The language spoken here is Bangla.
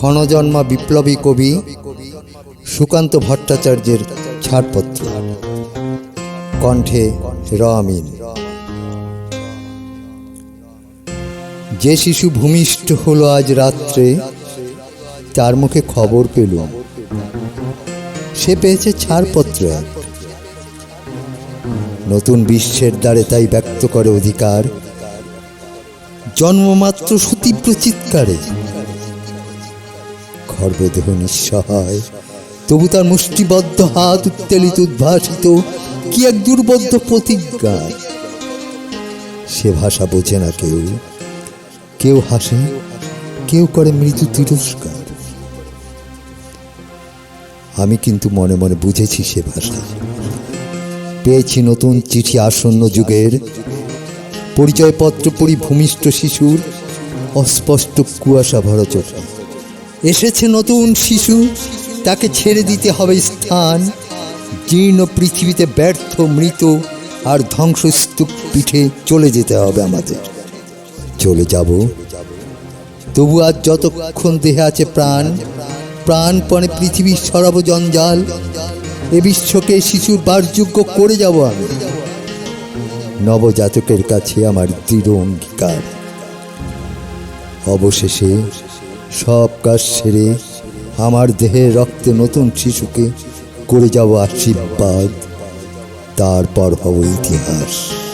ক্ষণজন্মা বিপ্লবী কবি সুকান্ত ভট্টাচার্যের ছাড়পত্র। কণ্ঠে রমিন যে শিশু ভূমিষ্ঠ হলো আজ রাত্রে, তার মুখে খবর পেলুম। সে পেয়েছে ছাড়পত্র নতুন বিশ্বের দ্বারে তাই ব্যক্ত করে অধিকার। জন্মমাত্র সুতীব্র চিৎকারে খর্বদেহ নিঃসহায়। তবু তার মুষ্টিবদ্ধ হাত উত্তেলিত, উদ্ভাসিত, কি এক দুর্বদ্ধ প্রতিজ্ঞা। সে ভাষা বোঝে না কেউ। কেউ হাসে কেউ করে মৃদু তিরস্কার। আমি কিন্তু মনে মনে বুঝেছি সে ভাষা। পেয়েছি নতুন চিঠি আসন্ন যুগের। পরিচয়পত্র পড়ি ভূমিষ্ঠ শিশুর অস্পষ্ট কুয়াশা ভরা চোখে এসেছে নতুন শিশু, তাকে ছেড়ে দিতে হবে স্থান। জীর্ণ পৃথিবীতে ব্যর্থ, মৃত আর ধ্বংসস্তূপ পিঠে চলে যেতে হবে আমাদের। চলে যাব। তবু আজ যতক্ষণ দেহে আছে প্রাণ, প্রাণপণে পৃথিবীর সরব জঞ্জাল, এ বিশ্বকে শিশুর বাসযোগ্য করে যাব আমি। নবজাতকের কাছে আমার দৃঢ় অঙ্গীকার। অবশেষে সব কাজ সেরে আমার দেহের রক্তে নতুন শিশুকে করে যাব আশীর্বাদ। তারপর হব ইতিহাস।